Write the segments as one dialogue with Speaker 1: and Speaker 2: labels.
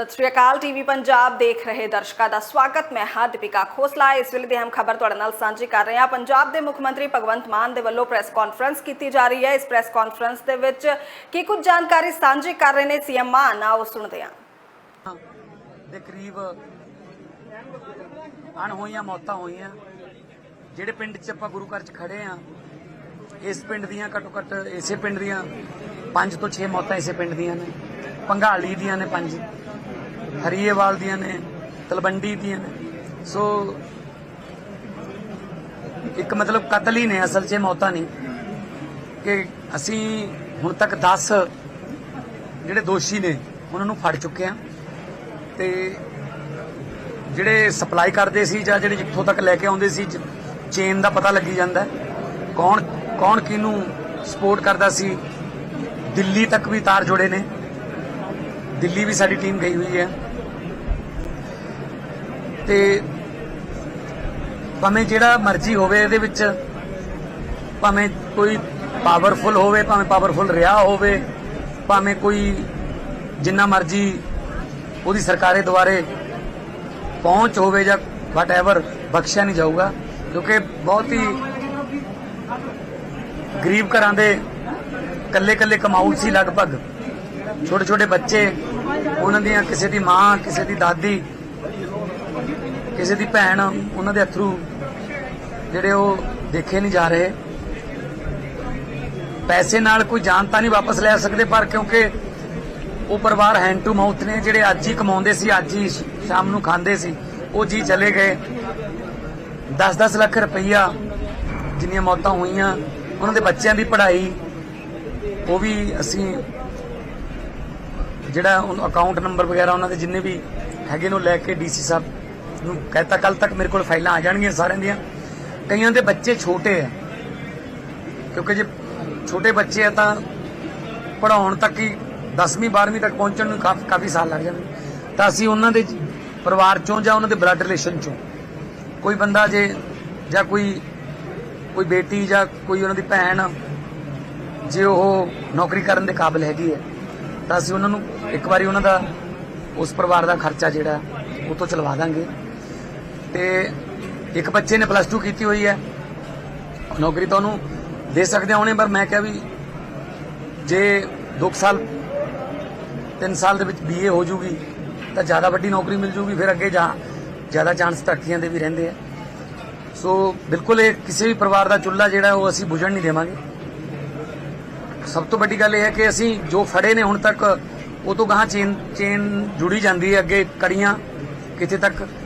Speaker 1: ਸਤਿ ਸ਼੍ਰੀ ਅਕਾਲ ਟੀਵੀ ਪੰਜਾਬ ਦੇਖ ਰਹੇ ਦਰਸ਼ਕਾਂ ਦਾ ਸਵਾਗਤ। ਮੈਂ ਹਾਂ ਦੀਪਿਕਾ ਖੋਸਲਾ। ਇਸ ਵੇਲੇ ਦੀ ਅਹਿਮ ਖਬਰ ਤੁਹਾਡੇ ਨਾਲ ਸਾਂਝੀ ਕਰ ਰਹੇ ਹਾਂ। ਪੰਜਾਬ ਦੇ ਮੁੱਖ ਮੰਤਰੀ ਭਗਵੰਤ ਮਾਨ ਦੇ ਵੱਲੋਂ ਪ੍ਰੈਸ ਕਾਨਫਰੰਸ ਕੀਤੀ ਜਾ ਰਹੀ ਹੈ। ਇਸ ਪ੍ਰੈਸ ਕਾਨਫਰੰਸ ਦੇ ਵਿੱਚ ਕੀ ਕੁਝ ਜਾਣਕਾਰੀ ਸਾਂਝੀ ਕਰ ਰਹੇ ਨੇ ਸੀਐਮ ਮਾਨ? ਆਓ ਸੁਣਦੇ ਹਾਂ।
Speaker 2: ਦੇ ਕਰੀਬ ਅਣਹੋਈਆਂ ਮੌਤਾਂ ਹੋਈਆਂ। ਜਿਹੜੇ ਪਿੰਡ 'ਚ ਆਪਾਂ ਗੁਰੂ ਘਰ 'ਚ ਖੜੇ ਆ ਇਸ ਪਿੰਡ ਦੀਆਂ ਘੱਟੋ ਘੱਟ ਇਸੇ ਪਿੰਡ ਦੀਆਂ 5 ਤੋਂ 6 ਮੌਤਾਂ ਇਸੇ ਪਿੰਡ ਦੀਆਂ ਨੇ। ਪੰਘਾਲੀ ਦੀਆਂ ਨੇ 5 ਹਰੀਏਵਾਲ ਦੀਆਂ ਨੇ, ਤਲਵੰਡੀ ਦੀਆਂ ਨੇ। ਸੋ ਇੱਕ ਮਤਲਬ ਕਤਲ ਹੀ ਨੇ, ਅਸਲ 'ਚ ਮੌਤਾਂ ਨਹੀਂ। ਕਿ ਅਸੀਂ ਹੁਣ ਤੱਕ 10 ਜਿਹੜੇ ਦੋਸ਼ੀ ਨੇ, ਉਹਨਾਂ ਨੂੰ ਫੜ ਚੁੱਕੇ ਆ ਤੇ ਜਿਹੜੇ ਸਪਲਾਈ ਕਰਦੇ ਸੀ ਜਾਂ ਜਿਹੜੇ ਜਿੱਥੋਂ ਤੱਕ ਲੈ ਕੇ ਆਉਂਦੇ ਸੀ ਚੇਨ ਦਾ ਪਤਾ ਲੱਗੀ ਜਾਂਦਾ। ਕੌਣ ਕੌਣ ਕਿਹਨੂੰ ਸਪੋਰਟ ਕਰਦਾ ਸੀ। ਦਿੱਲੀ ਤੱਕ ਵੀ ਤਾਰ ਜੋੜੇ ਨੇ। ਦਿੱਲੀ ਵੀ ਸਾਡੀ ਟੀਮ ਗਈ ਹੋਈ ਹੈ। ਤੇ ਭਾਵੇਂ ਜਿਹੜਾ ਮਰਜ਼ੀ ਹੋਵੇ ਇਹਦੇ ਵਿੱਚ, ਭਾਵੇਂ ਕੋਈ ਪਾਵਰਫੁਲ ਹੋਵੇ, ਭਾਵੇਂ ਪਾਵਰਫੁਲ ਰਿਹਾ ਹੋਵੇ, ਭਾਵੇਂ ਕੋਈ ਜਿੰਨਾ ਮਰਜ਼ੀ ਉਹਦੀ ਸਰਕਾਰੇ ਦੁਆਰੇ ਪਹੁੰਚ ਹੋਵੇ ਜਾਂ ਵਟਐਵਰ ਬਖਸ਼ਿਆ ਨਹੀਂ ਜਾਊਗਾ ਕਿਉਂਕਿ ਬਹੁਤ ਹੀ ਗਰੀਬ ਘਰਾਂ ਦੇ ਕੱਲੇ ਕੱਲੇ ਕਮਾਊ ਸੀ ਲਗਭਗ। ਛੋਟੇ ਛੋਟੇ ਬੱਚੇ, ਉਹਨਾਂ ਦੀਆਂ ਕਿਸੇ ਦੀ ਮਾਂ, ਕਿਸੇ ਦੀ ਦਾਦੀ ਕਿਸੇ ਦੀ ਭੈਣ ਉਹਨਾਂ ਦੇ ਅਥਰੂ ਜਿਹੜੇ ਉਹ ਦੇਖੇ ਨਹੀਂ ਜਾ ਰਹੇ। ਪੈਸੇ ਨਾਲ ਕੋਈ ਜਾਨ ਤਾਂ ਨਹੀਂ ਵਾਪਸ ਲੈ ਸਕਦੇ, ਪਰ ਕਿਉਂਕਿ ਉਹ ਪਰਿਵਾਰ ਹੈਂਡ ਟੂ ਮਾਊਥ ਨੇ, ਜਿਹੜੇ ਅੱਜ ਹੀ ਕਮਾਉਂਦੇ ਸੀ, ਅੱਜ ਹੀ ਸ਼ਾਮ ਨੂੰ ਖਾਂਦੇ ਸੀ, ਉਹ ਜੀ ਚਲੇ ਗਏ। 10-10 ਲੱਖ ਰੁਪਈਆ ਜਿੰਨੀਆਂ ਮੌਤਾਂ ਹੋਈਆਂ, ਉਹਨਾਂ ਦੇ ਬੱਚਿਆਂ ਦੀ ਪੜ੍ਹਾਈ, ਉਹ ਵੀ ਅਸੀਂ ਜਿਹੜਾ ਉਹ ਅਕਾਊਂਟ ਨੰਬਰ ਵਗੈਰਾ ਉਹਨਾਂ ਦੇ ਜਿੰਨੇ ਵੀ ਹੈਗੇ ਨੇ, ਉਹ ਲੈ ਕੇ ਡੀਸੀ ਸਾਹਿਬ ਨੂੰ। ਕਹਿਤਾ ਕੱਲ ਤੱਕ ਮੇਰੇ ਕੋਲ ਫਾਈਲਾਂ ਆ ਜਾਣਗੀਆਂ ਸਾਰਿਆਂ ਦੀਆਂ। ਕਈਆਂ ਦੇ ਬੱਚੇ ਛੋਟੇ ਆ। ਕਿਉਂਕਿ ਜੇ ਛੋਟੇ ਬੱਚੇ ਆ ਤਾਂ ਪੜਾਉਣ ਤੱਕ ਹੀ 10ਵੀਂ 12ਵੀਂ ਤੱਕ ਪਹੁੰਚਣ ਨੂੰ ਕਾਫੀ ਕਾਫੀ ਸਾਲ ਲੱਗ ਜਾਂਦੇ ਤਾਂ ਅਸੀਂ ਉਹਨਾਂ ਦੇ ਪਰਿਵਾਰ ਚੋਂ ਜਾਂ ਉਹਨਾਂ ਦੇ ਬਲੱਡ ਰਿਲੇਸ਼ਨ ਚੋਂ ਕੋਈ ਬੰਦਾ ਜੇ ਜਾਂ ਕੋਈ ਕੋਈ ਬੇਟੀ ਜਾਂ ਕੋਈ ਉਹਨਾਂ ਦੀ ਭੈਣ ਜੇ ਉਹ ਨੌਕਰੀ ਕਰਨ ਦੇ ਕਾਬਿਲ ਹੈਗੀ ਹੈ, ਤਾਂ ਅਸੀਂ ਉਹਨਾਂ ਨੂੰ ਇੱਕ ਵਾਰੀ ਉਹਨਾਂ ਦਾ, ਉਸ ਪਰਿਵਾਰ ਦਾ ਖਰਚਾ ਜਿਹੜਾ, ਉਹ ਤੋਂ ਚਲਵਾ ਦਾਂਗੇ। ਤੇ ਇੱਕ ਬੱਚੇ ਨੇ ਪਲੱਸ 2 ਕੀਤੀ ਹੋਈ ਹੈ। ਨੌਕਰੀ ਤਾਂ ਉਹਨੂੰ ਦੇ ਸਕਦੇ ਹੋਣੇ, ਪਰ ਮੈਂ ਕਿਹਾ ਵੀ ਜੇ 2 ਸਾਲ 3 ਸਾਲ ਦੇ ਵਿੱਚ ਬੀਏ ਹੋ ਜੂਗੀ, ਤਾਂ ਜ਼ਿਆਦਾ ਵੱਡੀ ਨੌਕਰੀ ਮਿਲ ਜੂਗੀ, ਫਿਰ ਅੱਗੇ ਜਾ ਜ਼ਿਆਦਾ ਚਾਂਸ ਧਰਤੀਆਂ ਦੇ ਵੀ ਰਹਿੰਦੇ ਆ। ਸੋ ਬਿਲਕੁਲ ਇਹ ਕਿਸੇ ਵੀ ਪਰਿਵਾਰ ਦਾ ਚੁੱਲ੍ਹਾ ਜਿਹੜਾ, ਉਹ ਅਸੀਂ ਬੁਝਣ ਨਹੀਂ ਦੇਵਾਂਗੇ। ਸਭ ਤੋਂ ਵੱਡੀ ਗੱਲ ਇਹ ਹੈ ਕਿ ਅਸੀਂ ਜੋ ਫੜੇ ਨੇ ਹੁਣ ਤੱਕ, ਉਹ ਤੋਂ ਗਾਹਾਂ ਚੇਨ ਚੇਨ ਜੁੜੀ ਜਾਂਦੀ ਹੈ ਅੱਗੇ ਕੜੀਆਂ ਕਿਤੇ ਤੱਕ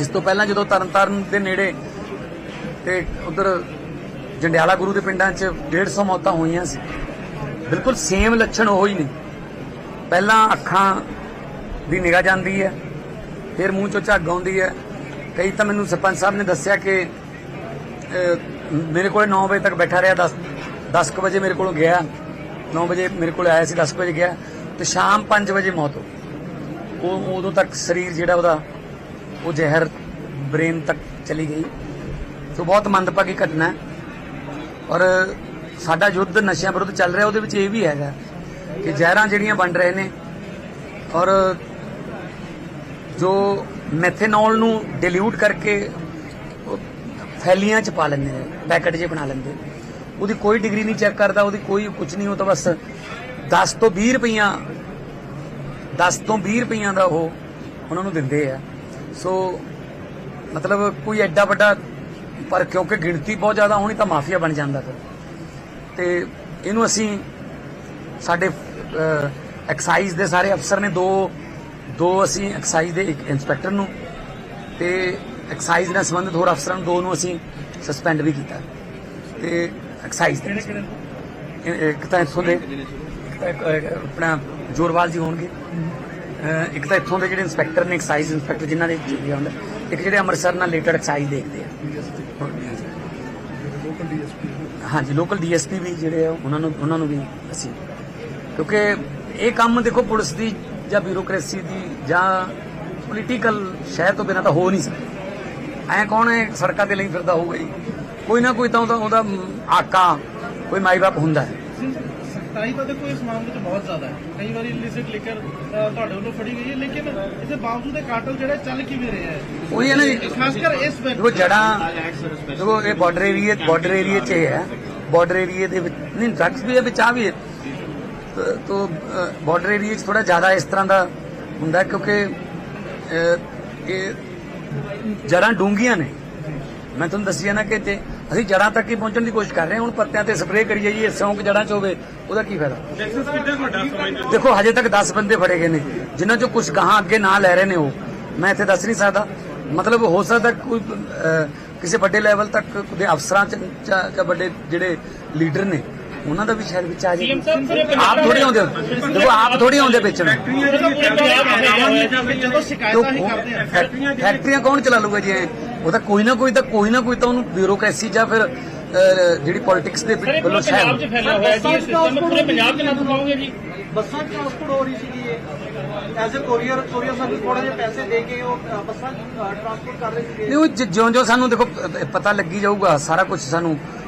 Speaker 2: ਇਸ ਤੋਂ ਪਹਿਲਾਂ ਜਦੋਂ ਤਰਨਤਾਰਨ ਦੇ ਨੇੜੇ ਤੇ ਉਧਰ ਜੰਡਿਆਲਾ ਗੁਰੂ ਦੇ ਪਿੰਡਾਂ 'ਚ 150 ਮੌਤਾਂ ਹੋਈਆਂ ਸੀ, ਬਿਲਕੁਲ ਸੇਮ ਲੱਛਣ ਉਹ ਹੀ ਨੇ। ਪਹਿਲਾਂ ਅੱਖਾਂ ਦੀ ਨਿਗਾਹ ਜਾਂਦੀ ਹੈ, ਫਿਰ ਮੂੰਹ 'ਚੋਂ ਝੱਗ ਆਉਂਦੀ ਹੈ। ਕਈ ਤਾਂ ਮੈਨੂੰ ਸਰਪੰਚ ਸਾਹਿਬ ਨੇ ਦੱਸਿਆ ਕਿ ਮੇਰੇ ਕੋਲ 9 ਵਜੇ ਤੱਕ ਬੈਠਾ ਰਿਹਾ 10 10 ਕੁ ਵਜੇ ਮੇਰੇ ਕੋਲ ਗਿਆ। 9 ਵਜੇ ਮੇਰੇ ਕੋਲ ਆਇਆ ਸੀ 10 ਕੁ ਵਜੇ ਗਿਆ। ਤੇ ਸ਼ਾਮ 5 ਵਜੇ ਮੌਤ ਹੋ ਗਈ। ਉਹ ਉਦੋਂ ਤੱਕ ਸਰੀਰ ਜਿਹੜਾ ਉਹਦਾ ਉਹ ਜ਼ਹਿਰ ਬ੍ਰੇਨ ਤੱਕ ਚਲੀ ਗਈ। ਸੋ ਬਹੁਤ ਮੰਦਭਾਗੀ ਘਟਨਾ ਹੈ। ਔਰ ਸਾਡਾ ਯੁੱਧ ਨਸ਼ਿਆਂ ਵਿਰੁੱਧ ਚੱਲ ਰਿਹਾ, ਉਹਦੇ ਵਿੱਚ ਇਹ ਵੀ ਹੈਗਾ ਕਿ ਜ਼ਹਿਰਾਂ ਜਿਹੜੀਆਂ ਵੰਡ ਰਹੇ ਨੇ ਔਰ ਜੋ ਮੈਥੇਨੋਲ ਨੂੰ ਡਿਲੂਟ ਕਰਕੇ ਉਹ ਥੈਲੀਆਂ ਚ ਪਾ ਲੈਂਦੇ ਨੇ, ਪੈਕਟ ਜੇ ਬਣਾ ਲੈਂਦੇ। ਉਹਦੀ ਕੋਈ ਡਿਗਰੀ ਨਹੀਂ ਚੈੱਕ ਕਰਦਾ, ਉਹਦੀ ਕੋਈ ਕੁਝ ਨਹੀਂ, ਉਹ ਤਾਂ ਬਸ 10 ਤੋਂ 20 ਰੁਪਈਆ 10 ਤੋਂ 20 ਰੁਪਈਆਂ ਦਾ ਉਹ ਉਹਨਾਂ ਨੂੰ ਦਿੰਦੇ ਆ। ਸੋ ਮਤਲਬ ਕੋਈ ਐਡਾ ਵੱਡਾ ਪਰ ਕਿਉਂਕਿ ਗਿਣਤੀ ਬਹੁਤ ਜ਼ਿਆਦਾ ਹੋਣੀ ਤਾਂ ਮਾਫੀਆ ਬਣ ਜਾਂਦਾ ਫਿਰ। ਤੇ ਇਹਨੂੰ ਅਸੀਂ ਸਾਡੇ ਐਕਸਾਈਜ਼ ਦੇ ਸਾਰੇ ਅਫਸਰ ਨੇ ਦੋ ਦੋ ਅਸੀਂ ਐਕਸਾਈਜ਼ ਦੇ ਇੱਕ ਇੰਸਪੈਕਟਰ ਨੂੰ ਤੇ ਐਕਸਾਈਜ਼ ਨਾਲ ਸੰਬੰਧਿਤ ਹੋਰ ਅਫਸਰਾਂ ਨੂੰ ਦੋ ਨੂੰ ਅਸੀਂ ਸਸਪੈਂਡ ਵੀ ਕੀਤਾ। ਤੇ ਐਕਸਾਈਜ਼ ਦੇ ਇੱਕ ਤਾਂ ਇੱਥੋਂ ਦੇ ਆਪਣਾ ਜੋਰਵਾਲ ਜੀ ਹੋਣਗੇ। ਇੱਕ ਤਾਂ ਇੱਥੋਂ ਦੇ ਜਿਹੜੇ ਇੰਸਪੈਕਟਰ ਨੇ ਐਕਸਾਈਜ਼ ਇੰਸਪੈਕਟਰ ਜਿਨ੍ਹਾਂ ਦੇ ਹੁੰਦਾ, ਇੱਕ ਜਿਹੜੇ ਅੰਮ੍ਰਿਤਸਰ ਨਾਲ ਰਿਲੇਟਡ ਐਕਸਾਈਜ਼ ਦੇਖਦੇ ਆ। ਹਾਂਜੀ ਲੋਕਲ ਡੀਐਸਪੀ ਵੀ ਜਿਹੜੇ ਆ, ਉਹਨਾਂ ਨੂੰ ਉਹਨਾਂ ਨੂੰ ਵੀ ਅਸੀਂ ਕਿਉਂਕਿ ਇਹ ਕੰਮ ਦੇਖੋ ਪੁਲਿਸ ਦੀ ਜਾਂ ਬਿਊਰੋਕ੍ਰੇਸੀ ਦੀ ਜਾਂ ਪੋਲੀਟੀਕਲ ਸ਼ਹਿਰ ਤੋਂ ਬਿਨਾਂ ਤਾਂ ਹੋ ਨਹੀਂ ਸਕਦਾ। ਐ ਕੌਣ ਹੈ, ਸੜਕਾਂ ਤੇ ਲਈ ਫਿਰਦਾ ਹੋਊਗਾ ਜੀ? ਕੋਈ ਨਾ ਕੋਈ ਤਾਂ ਉਹਦਾ ਉਹਦਾ ਆਕਾ, ਕੋਈ ਮਾਈ ਬਾਪ ਹੁੰਦਾ ਹੈ।
Speaker 3: ਸਖਤਾਈ ਤਾਂ ਦੇਖੋ ਇਸ ਮਾਮਲੇ 'ਚ ਬਹੁਤ ਜ਼ਿਆਦਾ ਹੈ। ਕਈ ਵਾਰੀ ਇਲਿਸਿਟ ਲਿਕਰ ਤੁਹਾਡੇ ਵੱਲੋਂ ਫੜੀ ਗਈ ਹੈ ਲੇਕਿਨ ਇਸੇ ਬਾਵਜੂਦ ਇਹ ਕਾਟਲ ਜਿਹੜਾ ਚੱਲ ਕਿਵੇਂ ਰਿਹਾ ਹੈ?
Speaker 2: ਉਹੀ ਹੈ ਨਾ
Speaker 3: ਖਾਸ ਕਰ ਇਸ
Speaker 2: ਦੇਖੋ ਜੜਾਂ ਦੇਖੋ ਇਹ ਬਾਰਡਰ ਏਰੀਆ ਬਾਰਡਰ ਏਰੀਆ 'ਚ ਹੈ। ਬਾਰਡਰ ਏਰੀਆ ਦੇ ਵਿੱਚ ਨਹੀਂ ਡਰੱਗਸ ਵੀ ਹੈ ਵਿੱਚ ਆ ਵੀ ਹੈ। ਤਾਂ- ਤਾਂ ਬਾਰਡਰ ਏਰੀਆ 'ਚ ਥੋੜਾ ਜ਼ਿਆਦਾ ਇਸ ਤਰ੍ਹਾਂ ਦਾ ਹੁੰਦਾ ਹੈ ਕਿਉਂਕਿ ਇਹ ਜੜਾਂ ਡੂੰਘੀਆਂ ਨੇ। ਮੈਂ ਤੁਹਾਨੂੰ ਦੱਸਿਆ ਨਾ ਕਿ ਤੇ ਅਸੀਂ ਜੜਾਂ ਤੱਕ ਹੀ ਪਹੁੰਚਣ ਦੀ ਕੋਸ਼ਿਸ਼ ਕਰ ਰਹੇ ਹਾਂ। ਹੁਣ ਪੱਤਿਆਂ ਤੇ ਸਪਰੇਅ ਕਰੀ ਜਾਈਏ ਸੌਂਕ ਜੜਾਂ 'ਚ ਹੋਵੇ, ਉਹਦਾ ਕੀ ਫਾਇਦਾ? ਦੇਖੋ, ਹਜੇ ਤੱਕ 10 ਬੰਦੇ ਫੜੇ ਗਏ ਨੇ। ਜਿਨ੍ਹਾਂ ਚੋਂ ਕੁਝ ਗਾਹਾਂ ਅੱਗੇ ਨਾਂ ਲੈ ਰਹੇ ਨੇ ਉਹ। ਮੈਂ ਇੱਥੇ ਦੱਸ ਨਹੀਂ ਸਕਦਾ। ਮਤਲਬ ਹੋ ਸਕਦਾ ਕੋਈ ਕਿਸੇ ਵੱਡੇ ਲੈਵਲ ਤੱਕ ਦੇ ਅਫਸਰਾਂ ਚ ਜਾਂ ਵੱਡੇ ਜਿਹੜੇ ਲੀਡਰ ਨੇ ਉਹਨਾਂ ਦਾ ਵੀ ਸ਼ਾਇਦ ਵਿੱਚ ਆ ਜਾਏ। ਆਪ ਥੋੜੀ ਆਉਂਦੇ ਹੋ। ਦੇਖੋ ਆਪ ਥੋੜੀ ਆਉਂਦੇ ਵਿੱਚ। ਨੂੰ
Speaker 3: ਜਦੋਂ ਸ਼ਿਕਾਇਤਾਂ ਹੀ ਕਰਦੇ ਆ
Speaker 2: ਫੈਕਟਰੀਆਂ ਫੈਕਟਰੀਆਂ ਕੌਣ ਚਲਾ ਲੂਗਾ ਜੀ? ਉਹ ਤਾਂ ਕੋਈ ਨਾ ਕੋਈ ਤਾਂ ਕੋਈ ਨਾ ਕੋਈ ਤਾਂ ਉਹਨੂੰ ਬਿਊਰੋਕ੍ਰੇਸੀ ਜਾਂ ਫਿਰ ਜਿਹੜੀ ਪੋਲਿਟਿਕਸ ਦੇ ਵੱਲੋਂ
Speaker 4: ਪੰਜਾਬ 'ਚ ਫੈਲਿਆ ਹੋਇਆ ਜੀ ਇਹ ਸਿਸਟਮ ਪੂਰੇ ਪੰਜਾਬ 'ਚ ਲਾਗੂ ਪਾਓਗੇ ਜੀ?
Speaker 5: ਬੱਸਾਂ ਟਰਾਂਸਪੋਰਟ ਹੋ ਰਹੀ ਸੀਗੀ ਇਹ। As a courier courier service ਥੋੜੇ ਜਿਹੇ ਪੈਸੇ ਦੇ ਕੇ ਉਹ ਬੱਸਾਂ ਟਰਾਂਸਪੋਰਟ ਕਰ ਰਹੇ ਸੀਗੇ।
Speaker 2: ਨਹੀਂ ਉਹ ਜ- ਜਿਉਂ ਜਿਉਂ ਸਾਨੂੰ ਦੇਖੋ ਪਤਾ ਲੱਗੀ ਜਾਊਗਾ ਸਾਰਾ ਕੁਝ ਸਾਨੂੰ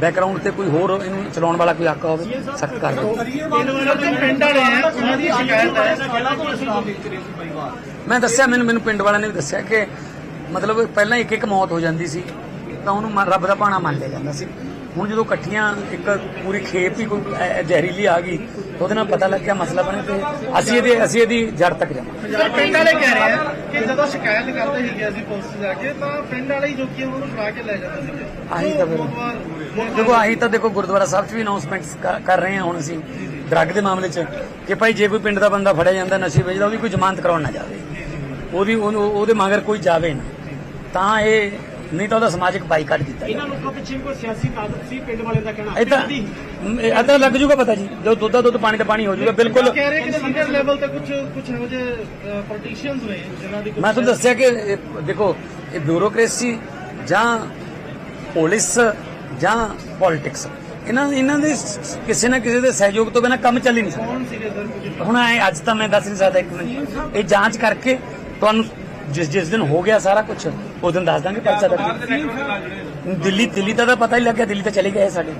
Speaker 2: ਬੈਕਗ੍ਰਾਉਂਡ ਤੇ ਕੋਈ ਹੋਰ ਇਹਨੂੰ ਚਲਾਉਣ ਵਾਲਾ ਕੋਈ ਆਕਾ ਹੋਵੇ, ਸਖਤ ਕਰ
Speaker 3: ਇਹਨਾਂ ਪਿੰਡ ਵਾਲੇ ਆ ਉਹਨਾਂ ਦੀ ਸ਼ਿਕਾਇਤ ਹੈ
Speaker 5: ਸਾਲਾਂ ਤੋਂ ਇਸਲਾਮ ਵੇਚ ਰਹੇ ਸੀ ਪਰਿਵਾਰ
Speaker 2: ਮੈਂ ਦੱਸਿਆ, ਮੈਨੂੰ ਮੈਨੂੰ ਪਿੰਡ ਵਾਲਿਆਂ ਨੇ ਵੀ ਦੱਸਿਆ ਕਿ ਮਤਲਬ ਪਹਿਲਾਂ ਇੱਕ ਇੱਕ ਮੌਤ ਹੋ ਜਾਂਦੀ ਸੀ, ਤਾਂ ਉਹਨੂੰ ਰੱਬ ਦਾ ਭਾਣਾ ਮੰਨ ਲਿਆ ਜਾਂਦਾ ਸੀ। ਹੁਣ ਜਦੋਂ ਇਕੱਠੀਆਂ ਇੱਕ ਪੂਰੀ ਖੇਪ ਹੀ ਕੋਈ ਜ਼ਹਿਰੀਲੀ ਆ ਗਈ ਉਹਦੇ ਨਾਲ ਪਤਾ ਲੱਗ ਗਿਆ ਮਸਲਾ ਬਣੇ ਤੇ ਅਸੀਂ ਇਹਦੇ ਅਸੀਂ ਇਹਦੀ ਜੜ ਤੱਕ ਜਾਵਾਂਗੇ।
Speaker 3: ਪਿੰਡ ਵਾਲੇ ਕਹਿ ਰਹੇ ਆ ਕਿ ਜਦੋਂ ਸ਼ਿਕਾਇਤ ਕਰਦੇ ਸੀਗੇ ਅਸੀਂ ਪੁਲਿਸ ਜਾ ਕੇ ਤਾਂ ਪਿੰਡ ਵਾਲੇ ਹੀ ਜੋ ਕਿ ਉਹਨਾਂ ਨੂੰ ਕੇ ਲੈ ਜਾਂਦੇ ਸੀਗੇ।
Speaker 2: ਆਹੀ ਤਾਂ ਫਿਰ। ਦੇਖੋ ਆਹੀ ਤਾਂ ਦੇਖੋ ਗੁਰਦੁਆਰਾ ਸਾਹਿਬ 'ਚ ਵੀ ਅਨਾਉਂਸਮੈਂਟਸ ਕਰ ਰਹੇ ਹਾਂ ਹੁਣ ਅਸੀਂ ਡਰੱਗ ਦੇ ਮਾਮਲੇ 'ਚ ਕਿ ਭਾਈ ਜੇ ਕੋਈ ਪਿੰਡ ਦਾ ਬੰਦਾ ਫੜਿਆ ਜਾਂਦਾ ਨਸ਼ੇ ਵੇਚਦਾ ਉਹਦੀ ਕੋਈ ਜ਼ਮਾਨਤ ਕਰਾਉਣ ਨਾ ਜਾਵੇ। ਉਹਦੀ ਉਹਦੇ ਮਗਰ ਕੋਈ ਜਾਵੇ ਨਾ। ਤਾਂ ਇਹ ਨਹੀਂ ਤਾਂ ਉਹਦਾ ਸਮਾਜਿਕ ਬਾਈਕਾਟ ਕੀਤਾ
Speaker 5: ਇਹਨਾਂ ਲੋਕਾਂ ਪਿੱਛੇ ਕੋਈ ਸਿਆਸੀ ਤਾਕਤ ਸੀ? ਪਿੰਡ ਵਾਲੇ ਦਾ ਕਹਿਣਾ।
Speaker 2: ਇਹ ਤਾਂ ਲੱਗ ਜੂਗਾ ਪਤਾ ਜੀ। ਜਦੋਂ ਦੁੱਧ ਦਾ ਦੁੱਧ ਪਾਣੀ ਦਾ ਪਾਣੀ ਹੋ ਜੂਗਾ ਬਿਲਕੁਲ।
Speaker 3: ਕਹਿ ਰਹੇ ਕਿ ਸੀਨੀਅਰ ਲੈਵਲ ਤੇ ਕੁਝ ਕੁਝ ਇਹੋ ਜਿਹੇ ਪੋਲੀਟੀਸ਼ੀਅਨਸ ਨੇ ਜਿਨ੍ਹਾਂ ਦੀ
Speaker 2: ਮੈਂ ਤੁਹਾਨੂੰ ਦੱਸਿਆ ਕਿ ਦੇਖੋ ਇਹ ਬਿਊਰੋਕ੍ਰੇਸੀ ਜਾਂ ਪੁਲਿਸ ਜਾਂ ਪੋਲਿਟਿਕਸ ਇਹਨਾਂ ਇਹਨਾਂ ਦੇ ਕਿਸੇ ਨਾ ਕਿਸੇ ਦੇ ਸਹਿਯੋਗ ਤੋਂ ਬਿਨਾਂ ਕੰਮ ਚੱਲ ਹੀ ਨਹੀਂ ਸਕਦਾ। ਹੁਣ ਐ ਅੱਜ ਤਾਂ ਮੈਂ ਦੱਸ ਨਹੀਂ ਸਕਦਾ ਇੱਕ ਮਿੰਟ। ਇਹ ਜਾਂਚ ਕਰਕੇ ਤੁਹਾਨੂੰ ਜਿਸ ਜਿਸ ਦਿਨ ਹੋ ਗਿਆ ਸਾਰਾ ਕੁਝ ਉਸ ਦਿਨ ਦੱਸ ਦਾਂਗੇ ਪਰਚਾ ਦਰਜ ਦਿੱਲੀ ਦਿੱਲੀ ਦਾ ਤਾਂ ਪਤਾ ਹੀ ਲੱਗਿਆ ਦਿੱਲੀ ਤਾਂ ਚਲੇ ਗਏ ਸਾਡੇ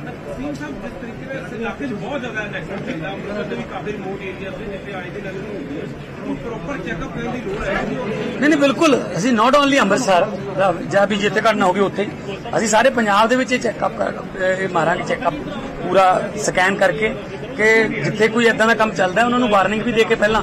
Speaker 6: ਇਲਾਕੇ 'ਚ ਬਹੁਤ ਜ਼ਿਆਦਾ ਨੈਕਸਟ ਚੱਲਦਾ ਉਹਨਾਂ ਦੇ ਵੀ ਕਾਫੀ ਰਿਮੋਟ ਏਰੀਆ ਤੇ ਜਿੱਥੇ ਆਏ ਦਿਨ ਲੱਗਦੀ ਹੁੰਦੀ ਹੈ ਉਹ ਪ੍ਰੋਪਰ ਚੈੱਕਅਪ ਕਰਨ ਦੀ ਲੋੜ ਹੈ
Speaker 2: ਨਹੀਂ ਨਹੀਂ ਬਿਲਕੁਲ ਅਸੀਂ ਨਾਟ ਓਨਲੀ ਅੰਮ੍ਰਿਤਸਰ ਜਾਂ ਵੀ ਜਿੱਥੇ ਘਟਨਾ ਹੋ ਗਈ ਉੱਥੇ ਅਸੀਂ ਸਾਰੇ ਪੰਜਾਬ ਦੇ ਵਿੱਚ ਇਹ ਚੈੱਕਅਪ ਕਰ ਇਹ ਮਾਰਾਂਗੇ ਚੈੱਕਅਪ ਪੂਰਾ ਸਕੈਨ ਕਰਕੇ ਕਿ ਜਿੱਥੇ ਕੋਈ ਇਦਾਂ ਦਾ ਕੰਮ ਚੱਲਦਾ ਉਹਨਾਂ ਨੂੰ ਵਾਰਨਿੰਗ ਵੀ ਦੇ ਕੇ ਪਹਿਲਾਂ।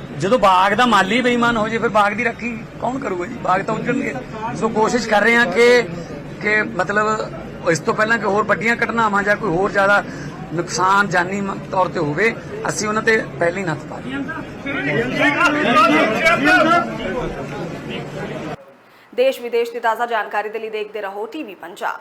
Speaker 2: ਜਦੋਂ ਬਾਗ ਦਾ ਮਾਲੀ ਬੇਈਮਾਨ ਹੋ ਜੇ, ਫਿਰ ਬਾਗ ਦੀ ਰੱਖੀ ਕੌਣ ਕਰੂਗਾ ਜੀ? ਬਾਗ ਤਾਂ ਉੱਜਣਗੇ ਸੋ ਕੋਸ਼ਿਸ਼ ਕਰ ਰਹੇ ਹਾਂ ਕਿ ਕਿ ਮਤਲਬ ਇਸ ਤੋਂ ਪਹਿਲਾਂ ਕਿ ਹੋਰ ਵੱਡੀਆਂ ਘਟਨਾਵਾਂ ਜਾਂ ਕੋਈ ਹੋਰ ਜ਼ਿਆਦਾ ਨੁਕਸਾਨ ਜਾਨੀ ਤੌਰ ਤੇ ਹੋਵੇ, ਅਸੀਂ ਉਹਨਾਂ ਤੇ ਪਹਿਲਾਂ ਨੱਥ ਪਾ
Speaker 1: ਦੇਸ਼ ਵਿਦੇਸ਼ ਦੀ ਤਾਜ਼ਾ ਜਾਣਕਾਰੀ ਦੇ ਲਈ ਦੇਖਦੇ ਰਹੋ ਟੀਵੀ ਪੰਜਾਬ।